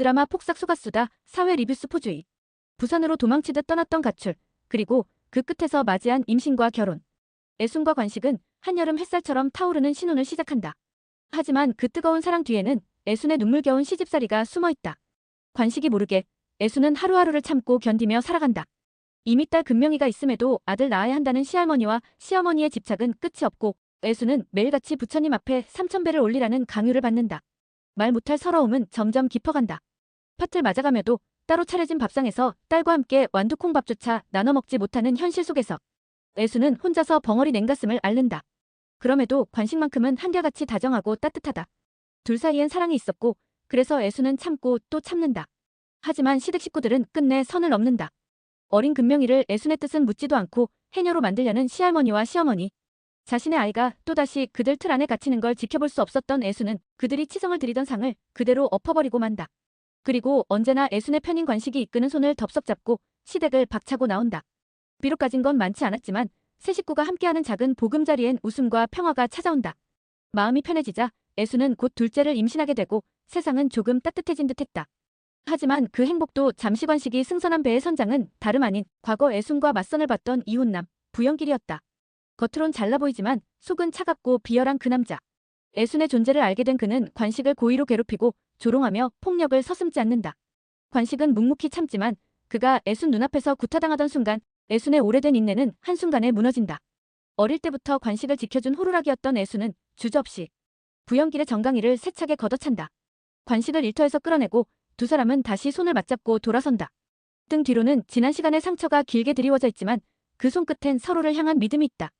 드라마 폭삭 속았수다 사회 리뷰 스포주의. 부산으로 도망치듯 떠났던 가출. 그리고 그 끝에서 맞이한 임신과 결혼. 애순과 관식은 한여름 햇살처럼 타오르는 신혼을 시작한다. 하지만 그 뜨거운 사랑 뒤에는 애순의 눈물겨운 시집살이가 숨어있다. 관식이 모르게 애순은 하루하루를 참고 견디며 살아간다. 이미 딸 금명이가 있음에도 아들 낳아야 한다는 시할머니와 시어머니의 집착은 끝이 없고 애순은 매일같이 부처님 앞에 삼천배를 올리라는 강요를 받는다. 말 못할 서러움은 점점 깊어간다. 팥을 맞아가며도 따로 차려진 밥상에서 딸과 함께 완두콩밥조차 나눠 먹지 못하는 현실 속에서 애수는 혼자서 벙어리 냉가슴을 앓는다. 그럼에도 관식만큼은 한결같이 다정하고 따뜻하다. 둘 사이엔 사랑이 있었고 그래서 애수는 참고 또 참는다. 하지만 시댁 식구들은 끝내 선을 넘는다. 어린 금명이를 애순의 뜻은 묻지도 않고 해녀로 만들려는 시할머니와 시어머니. 자신의 아이가 또다시 그들 틀 안에 갇히는 걸 지켜볼 수 없었던 애수는 그들이 치성을 들이던 상을 그대로 엎어버리고 만다. 그리고 언제나 애순의 편인 관식이 이끄는 손을 덥석 잡고 시댁을 박차고 나온다. 비록 가진 건 많지 않았지만 세 식구가 함께하는 작은 보금자리엔 웃음과 평화가 찾아온다. 마음이 편해지자 애수는 곧 둘째를 임신하게 되고 세상은 조금 따뜻해진 듯했다. 하지만 그 행복도 잠시 관식이 승선한 배의 선장은 다름 아닌 과거 애순과 맞선을 봤던 이혼남 부영길이었다. 겉으론 잘나 보이지만 속은 차갑고 비열한 그 남자. 애순의 존재를 알게 된 그는 관식을 고의로 괴롭히고 조롱하며 폭력을 서슴지 않는다. 관식은 묵묵히 참지만 그가 애순 눈앞에서 구타당하던 순간 애순의 오래된 인내는 한순간에 무너진다. 어릴 때부터 관식을 지켜준 호루라기였던 애순은 주저없이 부영길의 정강이를 세차게 걷어찬다. 관식을 일터에서 끌어내고 두 사람은 다시 손을 맞잡고 돌아선다. 등 뒤로는 지난 시간의 상처가 길게 드리워져 있지만 그 손끝엔 서로를 향한 믿음이 있다.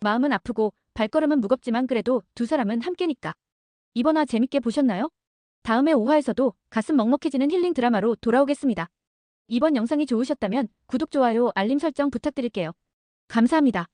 마음은 아프고 발걸음은 무겁지만 그래도 두 사람은 함께니까. 이번 화 재밌게 보셨나요? 다음에 5화에서도 가슴 먹먹해지는 힐링 드라마로 돌아오겠습니다. 이번 영상이 좋으셨다면 구독, 좋아요, 알림 설정 부탁드릴게요. 감사합니다.